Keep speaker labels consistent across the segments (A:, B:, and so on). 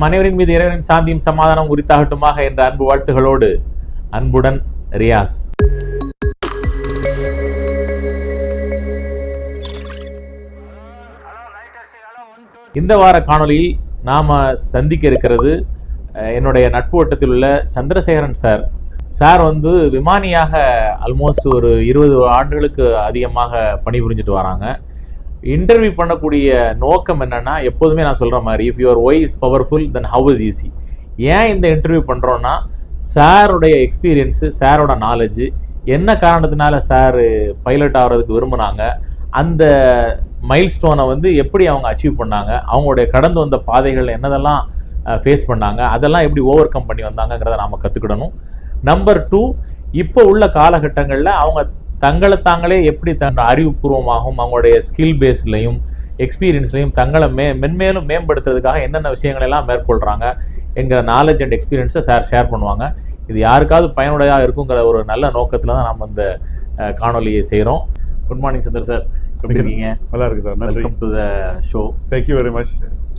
A: நம் அனைவரின் மீது இறைவனின் சாந்தியும் சமாதானம் உரித்தாகட்டுமாக என்ற அன்பு வாழ்த்துகளோடு அன்புடன் ரியாஸ். இந்த வார காணொளியில் நாம சந்திக்க இருக்கிறது அஹ், என்னுடைய நட்பு வட்டத்தில் உள்ள சந்திரசேகரன் சார். சார் வந்து விமானியாக ஆல்மோஸ்ட் ஒரு இருபது ஆண்டுகளுக்கு அதிகமாக பணிபுரிஞ்சிட்டு வராங்க. இன்டர்வியூ பண்ணக்கூடிய நோக்கம் என்னன்னா எப்போதுமே நான் சொல்கிற மாதிரி if your why is powerful then how is easy ஏன் இந்த இன்டர்வியூ பண்ணுறோன்னா சாருடைய எக்ஸ்பீரியன்ஸு சாரோட நாலேஜு என்ன காரணத்தினால சார் பைலட் ஆகிறதுக்கு விரும்புனாங்க அந்த மைல்ஸ்டோனை வந்து எப்படி அவங்க அச்சீவ் பண்ணாங்க அவங்களுடைய கடந்து வந்த பாதைகள் என்னதெல்லாம் ஃபேஸ் பண்ணாங்க அதெல்லாம் எப்படி ஓவர் கம் பண்ணி வந்தாங்கங்கிறத நாம் கற்றுக்கிடணும் நம்பர் டூ இப்போ உள்ள காலகட்டங்களில் அவங்க தங்களை தாங்களே எப்படி தன் அறிவுபூர்வமாகவும் அவங்களுடைய ஸ்கில் பேஸ்லையும் எக்ஸ்பீரியன்ஸ்லையும் தங்களை மே மென்மேலும் மேம்படுத்துறதுக்காக என்னென்ன விஷயங்கள் எல்லாம் மேற்கொள்கிறாங்க என்கிற நாலேஜ் அண்ட் எக்ஸ்பீரியன்ஸை சார் ஷேர் பண்ணுவாங்க. இது யாருக்காவது பயனுடையாக இருக்குங்கிற ஒரு நல்ல நோக்கத்தில் தான் நம்ம இந்த அஹ், காணொளியை செய்கிறோம் குட் மார்னிங் சந்தர் சார் எப்படி இருக்கீங்க?
B: நல்லா இருக்கு sir
A: welcome to the show
B: thank you very much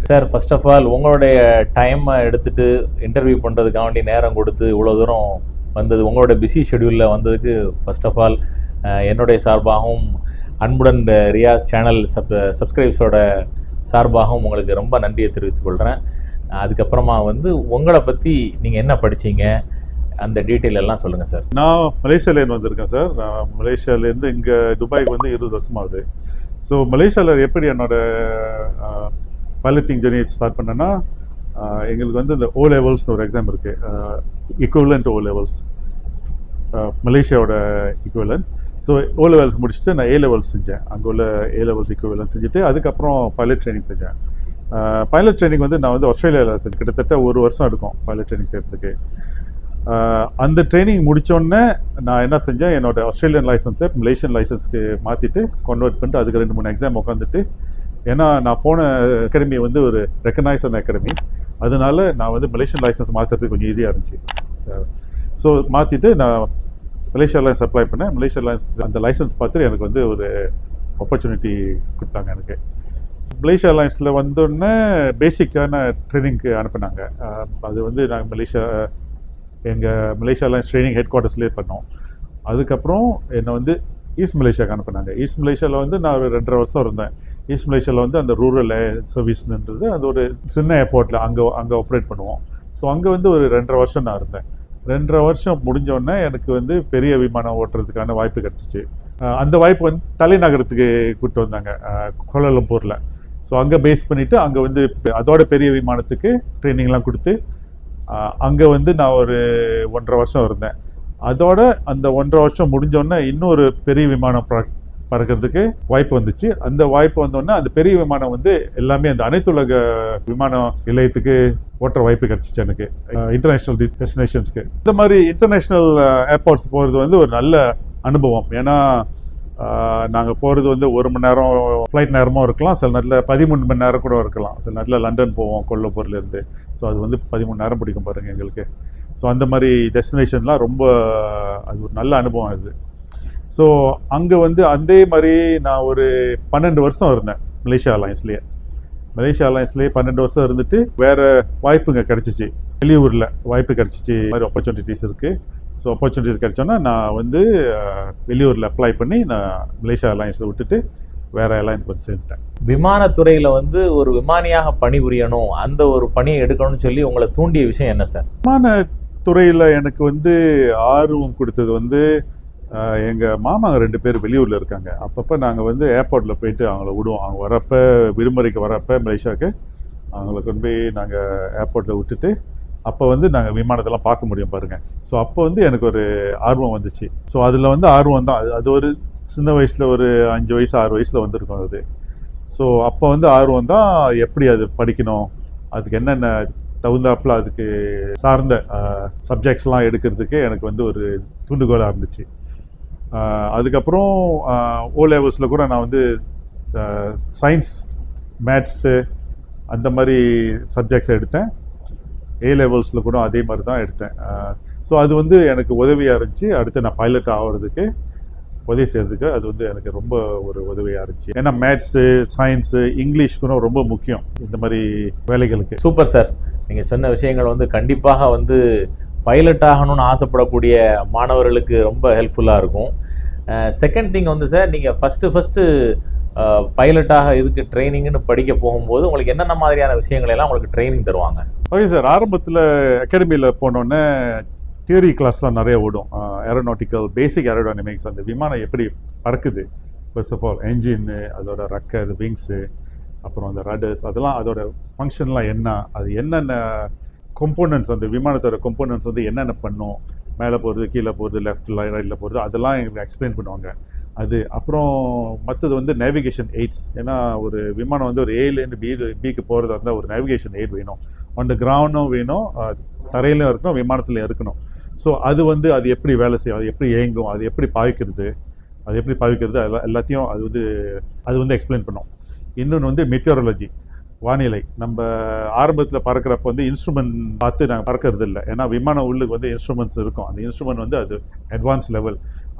A: sir first of all உங்களுடைய டைமை எடுத்துட்டு இன்டர்வியூ பண்ணுறதுக்காக வேண்டி நேரம் கொடுத்து இவ்வளோ தூரம் வந்தது. உங்களோட பிஸி ஷெடியூலில் வந்ததுக்கு ஃபர்ஸ்ட் ஆஃப் ஆல் என்னுடைய சார்பாகவும் அன்புடன் இந்த ரியாஸ் சேனல் சப் சப்ஸ்கிரைப்ஸோட சார்பாகவும் உங்களுக்கு ரொம்ப நன்றியை தெரிவித்துக் கொள்கிறேன் அதுக்கப்புறமா வந்து உங்களை பற்றி நீங்கள் என்ன படிச்சீங்க? அந்த டீட்டெயில் எல்லாம் சொல்லுங்கள் சார்
B: நான் மலேசியாலேருந்து வந்திருக்கேன் சார் நான் மலேசியாலேருந்து இங்கே துபாய்க்கு வந்து இருபது வருஷம் ஆகுது ஸோ மலேசியாவில் எப்படி என்னோட பைலட்டிங் ஜெர்னி ஸ்டார்ட் பண்ணேன்னா எங்களுக்கு வந்து இந்த ஓ லெவல்ஸ்னு ஒரு எக்ஸாம் இருக்குது இக்குவலண்ட் ஓ லெவல்ஸ் மலேசியாவோட equivalent. ஸோ ஓ லெவல்ஸ் முடிச்சுட்டு நான் ஏ லெவல்ஸ் செஞ்சேன். அங்கே உள்ள ஏ லெவல்ஸ் இக்குவெல்லாம் செஞ்சுட்டு அதுக்கப்புறம் பைலட் ட்ரைனிங் செஞ்சேன். பைலட் ட்ரைனிங் வந்து நான் வந்து ஆஸ்திரேலியாவில் செஞ்சேன். கிட்டத்தட்ட ஒரு வருஷம் எடுக்கும் பைலட் ட்ரைனிங் செய்கிறதுக்கு அந்த ட்ரைனிங் முடித்தோடனே நான் என்ன செஞ்சேன்? என்னோட ஆஸ்திரேலியன் லைசன்ஸை மலேசியன் லைசன்ஸ்க்கு மாற்றிட்டு கன்வெர்ட் பண்ணிட்டு அதுக்கு ரெண்டு மூணு எக்ஸாம் உட்காந்துட்டு ஏன்னா நான் போன அகாடமி வந்து ஒரு ரெக்கக்னைஸ்ட் அகாடமி அதனால நான் வந்து மலேசியன் லைசன்ஸ் மாற்றுறதுக்கு கொஞ்சம் ஈஸியாக இருந்துச்சு. ஸோ மாற்றிட்டு நான் மலேசியா லைசன்ஸ் அப்ளை பண்ணேன். மலேசியா லைன்ஸ் அந்த லைசன்ஸ் பார்த்துட்டு எனக்கு வந்து ஒரு ஆப்பர்ச்சுனிட்டி கொடுத்தாங்க எனக்கு. மலேசியா லைன்ஸில் வந்தோடனே பேசிக்கான ட்ரைனிங்க்கு அனுப்புனாங்க. அது வந்து நாங்கள் மலேசியா எங்கள் மலேசியா லைன்ஸ் ட்ரைனிங் ஹெட் குவார்ட்டர்ஸ்லேயே பண்ணோம். அதுக்கப்புறம் என்னை வந்து ஈஸ்ட் மலேசியாவுக்கு அனுப்புனாங்க. ஈஸ்ட் மலேசியாவில் வந்து நான் ஒரு ரெண்டரை வருஷம் இருந்தேன். ஈஸ்ட் மலேசியாவில் வந்து அந்த ரூரல் சர்வீஸ்ன்றது அது ஒரு சின்ன ஏர்போர்ட்டில் அங்கே அங்கே ஆப்ரேட் பண்ணுவோம். ஸோ அங்கே வந்து ஒரு ரெண்டரை வருஷம் நான் இருந்தேன். ரெண்டரை வருஷம் முடிஞ்சோடனே எனக்கு வந்து பெரிய விமானம் ஓட்டுறதுக்கான வாய்ப்பு கிடச்சிச்சு. அந்த வாய்ப்பு வந்து தலைநகரத்துக்கு கூப்பிட்டு வந்தாங்க. கோலாலம்பூரில். ஸோ அங்கே பேஸ் பண்ணிவிட்டு அங்கே வந்து அதோட பெரிய விமானத்துக்கு ட்ரைனிங்லாம் கொடுத்து அங்கே வந்து நான் ஒரு ஒன்றரை வருஷம் இருந்தேன். அதோட அந்த ஒன்றரை வருஷம் முடிஞ்சோடனே இன்னொரு பெரிய விமானம் ப்ரா பறக்கிறதுக்கு வாய்ப்பு வந்துச்சு. அந்த வாய்ப்பு வந்தோடனே அந்த பெரிய விமானம் வந்து எல்லாமே அந்த அனைத்துலக விமான நிலையத்துக்கு ஓட்டுற வாய்ப்பு கிடைச்சிச்சு எனக்கு. இன்டர்நேஷ்னல் டெஸ்டினேஷன்ஸ்க்கு இந்த மாதிரி இன்டர்நேஷ்னல் ஏர்போர்ட்ஸ் போகிறது வந்து ஒரு நல்ல அனுபவம். ஏன்னா நாங்கள் போகிறது வந்து ஒரு மணி நேரம் ஃப்ளைட் நேரமும் இருக்கலாம். சில நேரத்தில் பதிமூணு மணி நேரம் கூட இருக்கலாம். சில நேரத்தில் லண்டன் போவோம் கொல்லப்பூர்லேருந்து ஸோ அது வந்து பதிமூணு நேரம் பிடிக்கும் பாருங்கள் எங்களுக்கு. ஸோ அந்த மாதிரி டெஸ்டினேஷன்லாம் ரொம்ப அது ஒரு நல்ல அனுபவம் இது ஸோ அங்கே வந்து அதே மாதிரி நான் ஒரு பன்னெண்டு வருஷம் இருந்தேன் மலேசியா அலைன்ஸ்லேயே மலேசியா அலைன்ஸ்லேயே பன்னெண்டு வருஷம் இருந்துட்டு வேறு வாய்ப்புங்க கிடச்சிச்சு. வெளியூரில் வாய்ப்பு கிடச்சிச்சு. மாதிரி ஆப்பர்ச்சுனிட்டிஸ் இருக்குது ஸோ ஆப்பர்ச்சுனிட்டிஸ் கிடைச்சோன்னா நான் வந்து வெளியூரில் அப்ளை பண்ணி நான் மலேசியா அலைன்ஸில் விட்டுட்டு வேறு அலைன்ஸ் வந்து சேர்ந்துட்டேன்.
A: விமானத்துறையில் வந்து ஒரு விமானியாக பணிபுரியணும் அந்த ஒரு பணியை எடுக்கணும்னு சொல்லி உங்களை தூண்டிய விஷயம் என்ன சார்?
B: விமான துறையில் எனக்கு வந்து ஆர்வம் கொடுத்தது வந்து எங்கள் மாமா மாமாங்க ரெண்டு பேர் வெளியூரில் இருக்காங்க. அப்பப்போ நாங்கள் வந்து ஏர்போர்ட்டில் போயிட்டு அவங்கள விடுவோம். அவங்க வரப்போ விடுமுறைக்கு வரப்போ மலேசியாவுக்கு அவங்கள கொண்டு போய் நாங்கள் ஏர்போர்ட்டில் விட்டுட்டு அப்போ வந்து நாங்கள் விமானத்தெல்லாம் பார்க்க முடியும் பாருங்கள் ஸோ அப்போ வந்து எனக்கு ஒரு ஆர்வம் வந்துச்சு. ஸோ அதில் வந்து ஆர்வம் தான். அது- அது ஒரு சின்ன வயசில் ஒரு அஞ்சு வயசு ஆறு வயசில் வந்திருக்கும் அது. ஸோ அப்போ வந்து ஆர்வம் தான் எப்படி அது படிக்கணும் அதுக்கு என்னென்ன தகுந்தாப்புல அதுக்கு சார்ந்த சப்ஜெக்ட்ஸ்லாம் எடுக்கிறதுக்கு எனக்கு வந்து ஒரு தூண்டுகோலாக இருந்துச்சு. அதுக்கப்புறம் ஓ லெவல்ஸில் கூட நான் வந்து சயின்ஸ் மேத்ஸு அந்த மாதிரி சப்ஜெக்ட்ஸ் எடுத்தேன். ஏ லெவல்ஸில் கூட அதே மாதிரி தான் எடுத்தேன். ஸோ அது வந்து எனக்கு உதவியாக இருந்துச்சு. அடுத்து நான் பைலட் ஆகிறதுக்கு உதவி செய்கிறதுக்கு அது வந்து எனக்கு ரொம்ப ஒரு உதவியாக இருந்துச்சு. ஏன்னா மேத்ஸு சயின்ஸு இங்கிலீஷ் கூட ரொம்ப முக்கியம் இந்த மாதிரி வேலைகளுக்கு.
A: சூப்பர் சார் நீங்கள் சொன்ன விஷயங்கள் வந்து கண்டிப்பாக வந்து பைலட் ஆகணும்னு ஆசைப்படக்கூடிய மாணவர்களுக்கு ரொம்ப ஹெல்ப்ஃபுல்லாக இருக்கும். செகண்ட் திங் வந்து சார் நீங்கள் ஃபஸ்ட்டு ஃபஸ்ட்டு பைலட்டாக இதுக்கு ட்ரைனிங்னு படிக்க போகும்போது உங்களுக்கு என்னென்ன மாதிரியான விஷயங்கள் எல்லாம் உங்களுக்கு ட்ரைனிங் தருவாங்க?
B: ஓகே சார் ஆரம்பத்தில் அகாடமியில் போனோடனே தியரி கிளாஸ்லாம் நிறைய ஓடும். ஏரோநாட்டிக்கல் பேசிக் ஏரோடைனமிக்ஸ் அந்த விமானம் எப்படி பறக்குது? ஃபர்ஸ்ட் ஆஃப் ஆல் என்ஜின்னு அதோட ரக்கர் விங்ஸு அப்புறம் அந்த ரடர்ஸ் அதெல்லாம் அதோட ஃபங்க்ஷன்லாம் என்ன? அது என்னென்ன components அந்த விமானத்தோட components வந்து என்னென்ன பண்ணும்? மேலே போகிறது கீழே போகிறது லெஃப்ட் ரைட்டில் போகிறது அதெல்லாம் எங்களுக்கு எக்ஸ்பிளைன் பண்ணுவாங்க. அது அப்புறம் மற்றது வந்து நேவிகேஷன் எய்ட்ஸ் ஏன்னா ஒரு விமானம் வந்து ஒரு ஏலேருந்து பி பிக்கு போகிறதா இருந்தால் ஒரு நேவிகேஷன் எய்ட் வேணும். அந்த கிரவுண்டும் வேணும் அஹ் தரையிலும் இருக்கணும் விமானத்துலையும் இருக்கணும். ஸோ அது வந்து அது எப்படி வேலை செய்யும்? அது எப்படி இயங்கும்? அது எப்படி பாவிக்கிறது அது எப்படி பாவிக்கிறது அதெல்லாம் எல்லாத்தையும் அது வந்து அது வந்து எக்ஸ்பிளைன் பண்ணும். இன்னொன்று வந்து மெட்டியாரலஜி வானிலை. நம்ம ஆரம்பத்தில் பறக்கிறப்ப வந்து இன்ஸ்ட்ருமெண்ட் பார்த்து நாங்கள் பறக்கிறது இல்லை ஏன்னா விமானம் உள்ளுக்கு வந்து இன்ஸ்ட்ருமெண்ட்ஸ் இருக்கும். அந்த இன்ஸ்ட்ருமெண்ட் வந்து அது அட்வான்ஸ் லெவல்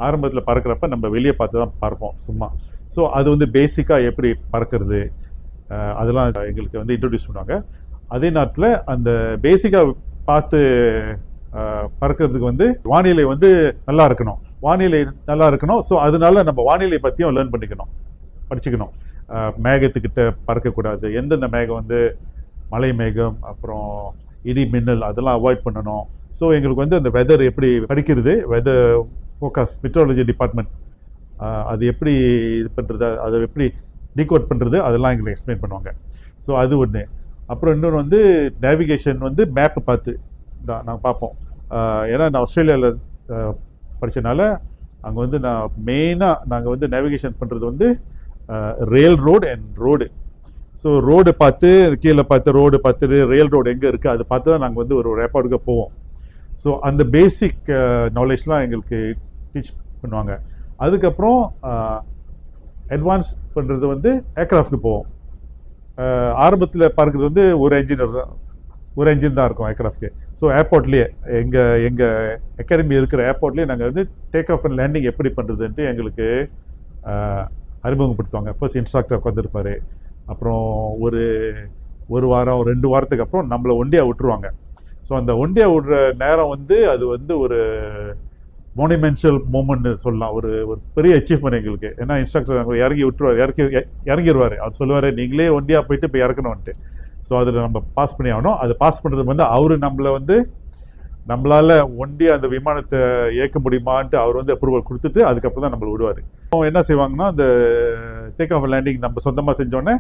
B: ஆரம்பத்தில் பறக்கிறப்ப நம்ம வெளியே பார்த்து தான் பார்ப்போம் சும்மா. ஸோ அது வந்து பேசிக்காக எப்படி பறக்கிறது அதெல்லாம் எங்களுக்கு வந்து இன்ட்ரடியூஸ் பண்ணுவாங்க. அதே நேரத்தில் அந்த பேசிக்காக பார்த்து பறக்கிறதுக்கு வந்து வானிலை வந்து நல்லா இருக்கணும். வானிலை நல்லா இருக்கணும். ஸோ அதனால நம்ம வானிலை பற்றியும் லேர்ன் பண்ணிக்கணும். படிச்சுக்கணும். மேகத்துக்கிட்ட பறக்கக்கூடாது. எந்தெந்த மேகம் வந்து மலை மேகம் அப்புறம் இடி மின்னல் அதெல்லாம் அவாய்ட் பண்ணணும். ஸோ எங்களுக்கு வந்து அந்த வெதர் எப்படி படிக்கிறது? வெதர் ஃபோக்கஸ் மெட்ரோலஜி டிபார்ட்மெண்ட் அது எப்படி இது பண்ணுறது அதை எப்படி டீகோட் பண்ணுறது அதெல்லாம் எங்களுக்கு எக்ஸ்பிளைன் பண்ணுவாங்க. ஸோ அது ஒன்று அப்புறம் இன்னொன்று வந்து நேவிகேஷன் வந்து மேப்பு பார்த்து தான் நாங்கள் பார்ப்போம். ஏன்னா நான் ஆஸ்திரேலியாவில் படித்தனால அங்கே வந்து நான் மெயினாக நாங்கள் வந்து நேவிகேஷன் பண்ணுறது வந்து rail road and road so road பார்த்து கீழே பார்த்து ரோடு பார்த்துட்டு ரயில் ரோடு எங்கே இருக்குது அதை பார்த்து தான் நாங்கள் வந்து ஒரு ரேப்பாடுக்கு போவோம். ஸோ அந்த பேசிக் நாலேஜ்லாம் எங்களுக்கு டீச் பண்ணுவாங்க. அதுக்கப்புறம் அட்வான்ஸ் பண்ணுறது வந்து ஏர்க்ராஃப்ட்க்கு போவோம். ஆரம்பத்தில் பார்க்குறது வந்து ஒரு என்ஜினியர் தான். ஒரு என்ஜின் தான் இருக்கும் ஏர்க்ராஃப்ட்க்கு ஸோ ஏர்போர்ட்லேயே எங்கள் எங்கள் அகாடமி இருக்கிற ஏர்போர்ட்லேயே நாங்கள் வந்து டேக் ஆஃப் அண்ட் லேண்டிங் எப்படி பண்ணுறதுன்ட்டு எங்களுக்கு அறிமுகப்படுத்துவாங்க. ஃபர்ஸ்ட் இன்ஸ்ட்ரக்டர் உட்காந்துருப்பார் அப்புறம் ஒரு ஒரு வாரம் ரெண்டு வாரத்துக்கு அப்புறம் நம்மளை ஒண்டியாக விட்டுருவாங்க. ஸோ அந்த ஒண்டியாக விடுற நேரம் வந்து அது வந்து ஒரு மோனிமென்ஷியல் மூமெண்ட்னு சொல்லலாம். ஒரு ஒரு பெரிய அச்சீவ்மெண்ட் எங்களுக்கு. ஏன்னா இன்ஸ்ட்ரக்டர் அங்கே இறங்கி விட்டுருவார் இறக்கி இறங்கிடுவார் இறங்கிருவாரு. அவர் சொல்லுவார் நீங்களே ஒண்டியாக போயிட்டு இப்போ இறக்கணும்ன்ட்டு ஸோ அதில் நம்ம பாஸ் பண்ணி ஆகணும் அதை பாஸ் பண்ணுறது வந்து அவர் நம்மளை வந்து நம்மளால் ஒண்டி அந்த விமானத்தை இயக்க முடியுமான்ட்டு அவர் வந்து அப்ரூவல் கொடுத்துட்டு அதுக்கப்புறம் தான் நம்மளை விடுவார். என்ன செய்வாங்கன்னா அந்த டேக் ஆஃப் லேண்டிங் நம்ம சொந்தமாக செஞ்சோடனே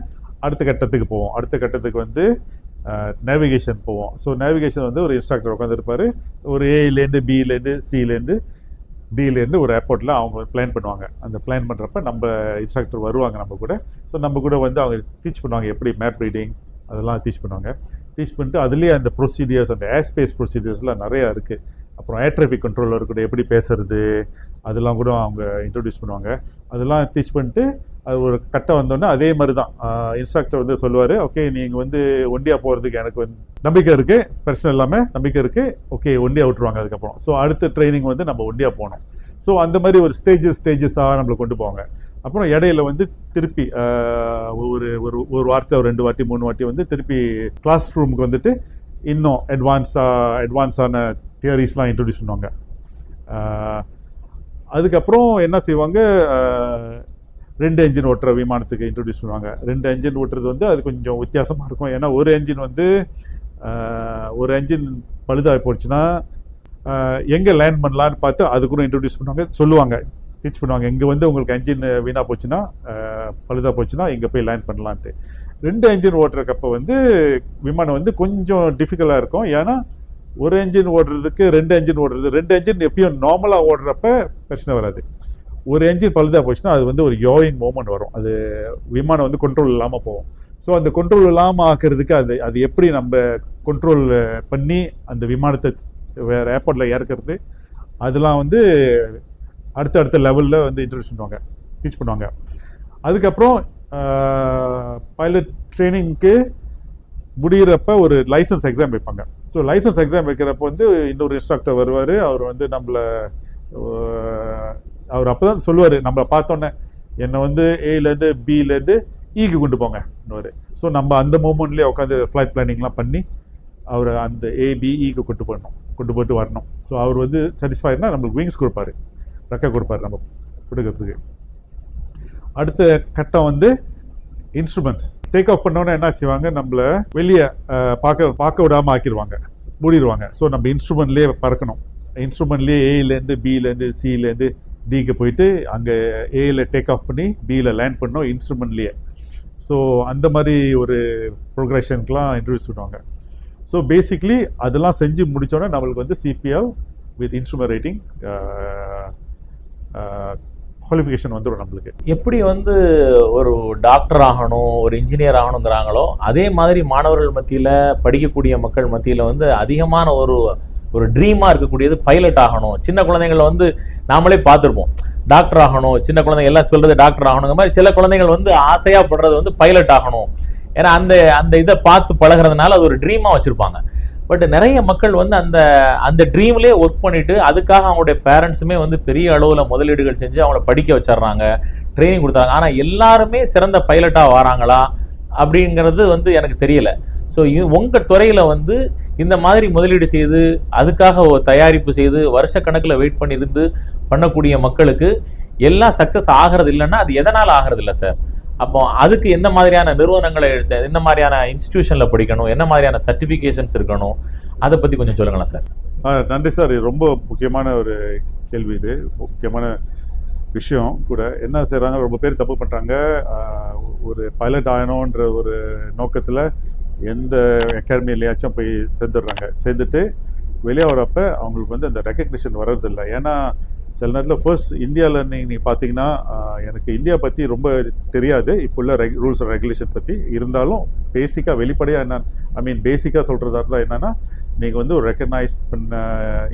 B: அடுத்த கட்டத்துக்கு போவோம். அடுத்த கட்டத்துக்கு வந்து நேவிகேஷன் போவோம். ஸோ நேவிகேஷன் வந்து ஒரு இன்ஸ்ட்ரக்டர் உட்காந்துருப்பாரு ஒரு ஏலேருந்து பிலேருந்து சிலேருந்து டிலேருந்து ஒரு ஏர்போர்ட்டில் அவங்க பிளான் பண்ணுவாங்க. அந்த பிளான் பண்ணுறப்ப நம்ம இன்ஸ்ட்ரக்டர் வருவாங்க நம்ம கூட. ஸோ நம்ம கூட வந்து அவங்க டீச் பண்ணுவாங்க எப்படி மேப் ரீடிங் அதெல்லாம் டீச் பண்ணுவாங்க. டீச் பண்ணிட்டு அதுலேயே அந்த ப்ரொசீடியர்ஸ் அந்த ஏர்ஸ்பேஸ் ப்ரொசீடியர்ஸ்லாம் நிறையா இருக்குது அப்புறம் ஏர் டிராஃபிக் கண்ட்ரோலர் கூட எப்படி பேசுறது அதெல்லாம் கூட அவங்க இன்ட்ரடியூஸ் பண்ணுவாங்க. அதெல்லாம் டீச் பண்ணிட்டு அது ஒரு கட்டம் வந்தோடனே அதே மாதிரி தான் இன்ஸ்ட்ரக்டர் வந்து சொல்லுவார் ஓகே நீங்கள் வந்து ஒண்டியா போகிறதுக்கு எனக்கு வந்து நம்பிக்கை இருக்குது பிரச்சனை இல்லாமல் நம்பிக்கை இருக்குது ஓகே ஒண்டியாக விட்டுருவாங்க அதுக்கப்புறம். ஸோ அடுத்த ட்ரைனிங் வந்து நம்ம ஒண்டியா போனோம் ஸோ அந்த மாதிரி ஒரு ஸ்டேஜஸ் ஸ்டேஜஸாக நம்மளை கொண்டு போவாங்க. அப்புறம் இடையில வந்து திருப்பி ஒரு ஒரு ஒரு வார்த்தை ஒரு ரெண்டு வாட்டி மூணு வாட்டி வந்து திருப்பி கிளாஸ் ரூமுக்கு வந்துட்டு இன்னும் அட்வான்ஸாக அட்வான்ஸான தியரிஸ்லாம் இன்ட்ரடியூஸ் பண்ணுவாங்க. அதுக்கப்புறம் என்ன செய்வாங்க ரெண்டு என்ஜின் ஓட்டுற விமானத்துக்கு இன்ட்ரடியூஸ் பண்ணுவாங்க. ரெண்டு என்ஜின் ஓட்டுறது வந்து அது கொஞ்சம் வித்தியாசமாக இருக்கும். ஏன்னா ஒரு என்ஜின் வந்து ஒரு என்ஜின் பழுதாகி போச்சுன்னா எங்கே லேண்ட் பண்ணலான்னு பார்த்து அதுக்குன்னு கூட இன்ட்ரடியூஸ் பண்ணுவாங்க சொல்லுவாங்க. டீச் பண்ணுவாங்க. இங்கே வந்து உங்களுக்கு என்ஜின் வீணாக போச்சுன்னா பழுதாக போச்சுன்னா இங்கே போய் லேண்ட் பண்ணலான்ட்டு. ரெண்டு என்ஜின் ஓட்டுறக்கப்போ வந்து விமானம் வந்து கொஞ்சம் டிஃபிகல்ட்டாக இருக்கும். ஏன்னா ஒரு என்ஜின் ஓடுறதுக்கு ரெண்டு என்ஜின் ஓடுறது ரெண்டு என்ஜின் எப்பயும் நார்மலாக ஓடுறப்ப பிரச்சனை வராது. ஒரு என்ஜின் பழுதாக போச்சுன்னா அது வந்து ஒரு யோயிங் மூமெண்ட் வரும். அது விமானம் வந்து கண்ட்ரோல் இல்லாமல் போகும். ஸோ அந்த கண்ட்ரோல் இல்லாமல் ஆக்கிறதுக்கு அது அது எப்படி நம்ம கண்ட்ரோல் பண்ணி அந்த விமானத்தை வேறு ஏர்போர்ட்டில் இறக்குறது அதெல்லாம் வந்து அடுத்த அடுத்த லெவலில் வந்து இன்ட்ரடியூஸ் பண்ணுவாங்க. டீச் பண்ணுவாங்க. அதுக்கப்புறம் பைலட் ட்ரைனிங்க்கு முடிகிறப்ப ஒரு லைசன்ஸ் எக்ஸாம் வைப்பாங்க. ஸோ லைசன்ஸ் எக்ஸாம் வைக்கிறப்ப வந்து இன்னொரு இன்ஸ்ட்ரக்டர் வருவார். அவர் வந்து நம்மளை அவர் அப்போ தான் சொல்லுவார். நம்மளை பார்த்தோன்னே என்னை வந்து ஏலேருந்து பிலேருந்து ஈக்கு e கொண்டு போங்க இன்னொரு ஸோ நம்ம அந்த மூமெண்ட்லேயே உட்காந்து ஃப்ளைட் பிளானிங்லாம் பண்ணி அவரை அந்த ஏபிஇக்கு e கொண்டு போடணும். கொண்டு போட்டு வரணும். ஸோ அவர் வந்து சாட்டிஸ்ஃபைட்னா நம்மளுக்கு விங்ஸ் கொடுப்பாரு. ரெக்க கொடுப்பாரு நம்ம கொடுக்கறதுக்கு. அடுத்த கட்டம் வந்து இன்ஸ்ட்ருமெண்ட்ஸ் டேக் ஆஃப் பண்ணோன்னே என்ன செய்வாங்க? நம்மள வெளியே பார்க்க பார்க்க விடாமல் ஆக்கிடுவாங்க மூடிடுவாங்க ஸோ நம்ம இன்ஸ்ட்ருமெண்ட்லேயே பறக்கணும். இன்ஸ்ட்ருமெண்ட்லேயே ஏலேருந்து பிலேருந்து சிலேருந்து டிக்கு போயிட்டு அங்கே ஏயில் டேக் ஆஃப் பண்ணி பியில் லேண்ட் பண்ணோம் இன்ஸ்ட்ருமெண்ட்லேயே ஸோ அந்த மாதிரி ஒரு ப்ரோக்ரஷனுக்குலாம் இன்ட்ரடியூஸ் பண்ணுவாங்க. ஸோ பேசிக்லி அதெல்லாம் செஞ்சு முடித்தோன்னே நம்மளுக்கு வந்து CPL with instrument rating qualification வந்துடும் நம்மளுக்கு.
A: எப்படி வந்து ஒரு டாக்டர் ஆகணும் ஒரு இன்ஜினியர் ஆகணுங்கிறாங்களோ அதே மாதிரி மாணவர்கள் மத்தியில் படிக்கக்கூடிய மக்கள் மத்தியில் வந்து அதிகமான ஒரு ஒரு ட்ரீமாக இருக்கக்கூடியது பைலட் ஆகணும். சின்ன குழந்தைங்களை வந்து நாமளே பார்த்துருப்போம். டாக்டர் ஆகணும் சின்ன குழந்தைங்க எல்லாம் சொல்கிறது டாக்டர் ஆகணுங்கிற மாதிரி சில குழந்தைகள் வந்து ஆசையாக படுறது வந்து பைலட் ஆகணும். ஏன்னா அந்த அந்த இதை பார்த்து பழகுறதுனால அது ஒரு ட்ரீமாக வச்சுருப்பாங்க. பட் நிறைய மக்கள் வந்து அந்த அந்த ட்ரீம்லேயே ஒர்க் பண்ணிட்டு அதுக்காக அவங்களுடைய பேரண்ட்ஸுமே வந்து பெரிய அளவில் முதலீடுகள் செஞ்சு அவங்கள படிக்க வச்சிடுறாங்க ட்ரைனிங் கொடுத்தாங்க ஆனால் எல்லாருமே சிறந்த பைலட்டாக வராங்களா அப்படிங்கிறது வந்து எனக்கு தெரியல. ஸோ உங்கள் துறையில் வந்து இந்த மாதிரி முதலீடு செய்து அதுக்காக தயாரிப்பு செய்து வருஷக்கணக்கில் வெயிட் பண்ணியிருந்து பண்ணக்கூடிய மக்களுக்கு எல்லாம் சக்ஸஸ் ஆகிறது இல்லைன்னா அது எதனால் ஆகிறது இல்லை சார் அப்போ அதுக்கு எந்த மாதிரியான நிறுவனங்களை எடுத்து எந்த மாதிரியான இன்ஸ்டிடியூஷனில் படிக்கணும் என்ன மாதிரியான சர்டிஃபிகேஷன்ஸ் இருக்கணும் அதை பற்றி கொஞ்சம் சொல்லுங்களேன் சார்.
B: ஆ, நன்றி சார். இது ரொம்ப முக்கியமான ஒரு கேள்வி இது. முக்கியமான விஷயம் கூட. என்ன செய்கிறாங்க ரொம்ப பேர் தப்பு பண்ணுறாங்க ஒரு பைலட் ஆகணுன்ற ஒரு நோக்கத்தில் எந்த அகாடமிலையாச்சும் போய் சேர்ந்துடுறாங்க. சேர்ந்துட்டு வெளியே வரப்போ அவங்களுக்கு வந்து அந்த ரெக்கக்னிஷன் வர்றதில்லை. ஏன்னா சில நேரத்தில் ஃபர்ஸ்ட் இந்தியாவில் நீங்கள் பார்த்தீங்கன்னா எனக்கு இந்தியா பற்றி ரொம்ப தெரியாது. இப்போ உள்ள ரெக் ரூல்ஸ் அண்ட் ரெகுலேஷன் பற்றி இருந்தாலும் பேசிக்காக வெளிப்படையாக என்ன ஐ மீன் பேசிக்காக சொல்கிறதா இருந்தால் என்னென்னா நீங்கள் வந்து ஒரு ரெக்கக்னைஸ் பண்ண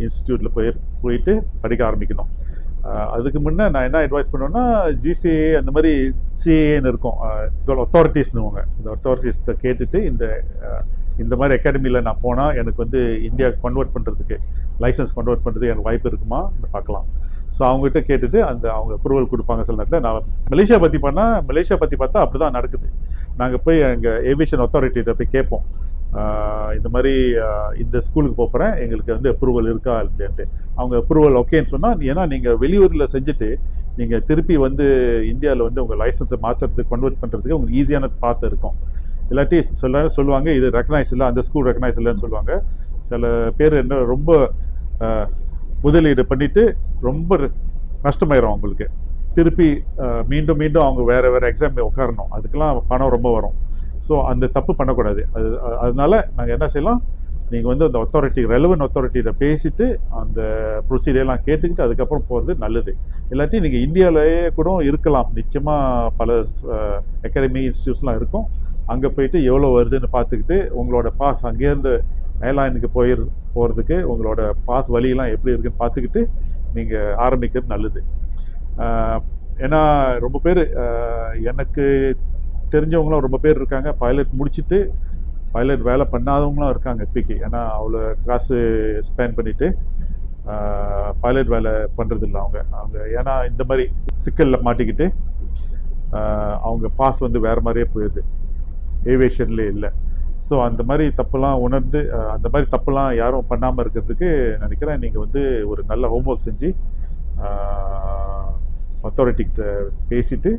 B: இன்ஸ்டியூட்டில் போய் போயிட்டு படிக்க ஆரம்பிக்கணும். அதுக்கு முன்னே நான் என்ன அட்வைஸ் பண்ணுவேன்னா ஜிசிஏ அந்த மாதிரி சிஏன்னு இருக்கும். அத்தாரிட்டிஸ்னுவாங்க இந்த அத்தாரிட்டிஸ்கிட்ட கேட்டுட்டு இந்த இந்த மாதிரி அகாடமியில் நான் போனால் எனக்கு வந்து இந்தியா கன்வெர்ட் பண்ணுறதுக்கு லைசன்ஸ் கன்வெர்ட் பண்ணுறதுக்கு எனக்கு வாய்ப்பு இருக்குமா? பார்க்கலாம். ஸோ அவங்ககிட்ட கேட்டுட்டு அந்த அவங்க அப்ரூவல் கொடுப்பாங்க சில நேரத்தில். நான் மலேசியா பற்றி பண்ணால் மலேசியா பற்றி பார்த்தா அப்படி தான் நடக்குது. நாங்கள் போய் எங்கள் ஏவியேஷன் அத்தாரிட்டிகிட்ட போய் கேட்போம். இந்த மாதிரி இந்த ஸ்கூலுக்கு போகிறேன் எங்களுக்கு வந்து அப்ரூவல் இருக்கா இல்லைன்ட்டு அவங்க அப்ரூவல் ஓகேன்னு சொன்னால் ஏன்னா நீங்கள் வெளியூரில் செஞ்சுட்டு நீங்கள் திருப்பி வந்து இந்தியாவில் வந்து உங்கள் லைசன்ஸை மாற்றுறதுக்கு கன்வெர்ட் பண்ணுறதுக்கு உங்களுக்கு ஈஸியான பார்த்து இருக்கும். இல்லாட்டி சில நேரம் சொல்லுவாங்க இது ரெக்கனைஸ் இல்லை அந்த ஸ்கூல் ரெக்கனைஸ் இல்லைன்னு சொல்லுவாங்க. சில பேர் என்ன ரொம்ப முதலீடு பண்ணிவிட்டு ரொம்ப நஷ்டமாயிரும் அவங்களுக்கு. திருப்பி மீண்டும் மீண்டும் அவங்க வேறு வேறு எக்ஸாம் உட்காரணும். அதுக்கெல்லாம் பணம் ரொம்ப வரும். ஸோ அந்த தப்பு பண்ணக்கூடாது. அது அதனால் அதனால நாங்கள் என்ன செய்யலாம்? நீங்கள் வந்து அந்த அத்தாரிட்டி ரெலவென்ட் அத்தாரிட்டியில பேசிட்டு அந்த ப்ரொசீடியர்லாம் கேட்டுக்கிட்டு அதுக்கப்புறம் போகிறது நல்லது. இல்லாட்டி நீங்கள் இந்தியாவிலேயே கூட இருக்கலாம். நிச்சயமாக பல அகாடமி இன்ஸ்டியூட்ஸ்லாம் இருக்கும். அங்கே போயிட்டு எவ்வளோ வருதுன்னு பார்த்துக்கிட்டு உங்களோட பாஸ் அங்கேருந்து ஏர்லைனுக்கு போயிரு போகிறதுக்கு உங்களோட பாஸ் வழியெல்லாம் எப்படி இருக்குன்னு பார்த்துக்கிட்டு நீங்கள் ஆரம்பிக்கிறது நல்லது. ஏன்னா ரொம்ப பேர் எனக்கு தெரிஞ்சவங்களும் ரொம்ப பேர் இருக்காங்க. பைலட் முடிச்சுட்டு பைலட் வேலை பண்ணாதவங்களும் இருக்காங்க இப்போக்கி. ஏன்னா அவ்வளோ காசு ஸ்பெண்ட் பண்ணிட்டு பைலட் வேலை பண்ணுறது இல்லை அவங்க. அவங்க ஏன்னா இந்த மாதிரி சிக்கலில் மாட்டிக்கிட்டு அவங்க பாஸ் வந்து வேறு மாதிரியே போயிடுது ஏவியேஷன்லேயே இல்லை. ஸோ அந்த மாதிரி தப்பெல்லாம் உணர்ந்து அந்த மாதிரி தப்பெல்லாம் யாரும் பண்ணாமல் இருக்கிறதுக்கு நினைக்கிறேன் நீங்கள் வந்து ஒரு நல்ல ஹோம்ஒர்க் செஞ்சு அத்தாரிட்டிகிட்ட பேசிட்டு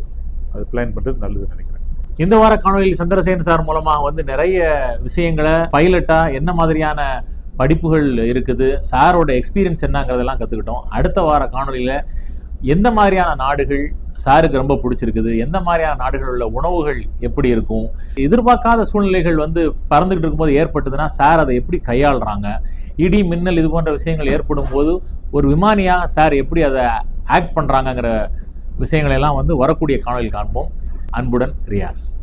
B: அது பிளான் பண்ணுறது நல்லதுன்னு நினைக்கிறேன்.
A: இந்த வார காணொலியில் சந்திரசேன் சார் மூலமாக வந்து நிறைய விஷயங்களை பைலட்டாக என்ன மாதிரியான படிப்புகள் இருக்குது சாரோட எக்ஸ்பீரியன்ஸ் என்னங்கிறதெல்லாம் கற்றுக்கிட்டோம் அடுத்த வார காணொலியில் எந்த மாதிரியான நாடுகள் சாருக்கு ரொம்ப பிடிச்சிருக்குது. எந்த மாதிரியான நாடுகள் உள்ள உணவுகள் எப்படி இருக்கும்? எதிர்பார்க்காத சூழ்நிலைகள் வந்து பறந்துகிட்டு இருக்கும்போது ஏற்பட்டதுன்னா சார் அதை எப்படி கையாளுறாங்க? இடி மின்னல் இது போன்ற விஷயங்கள் ஏற்படும் போது ஒரு விமானியாக சார் எப்படி அதை ஆக்ட் பண்ணுறாங்கங்கிற விஷயங்களை எல்லாம் வந்து வரக்கூடிய காணொலியில் காண்போம். அன்புடன் ரியாஸ்.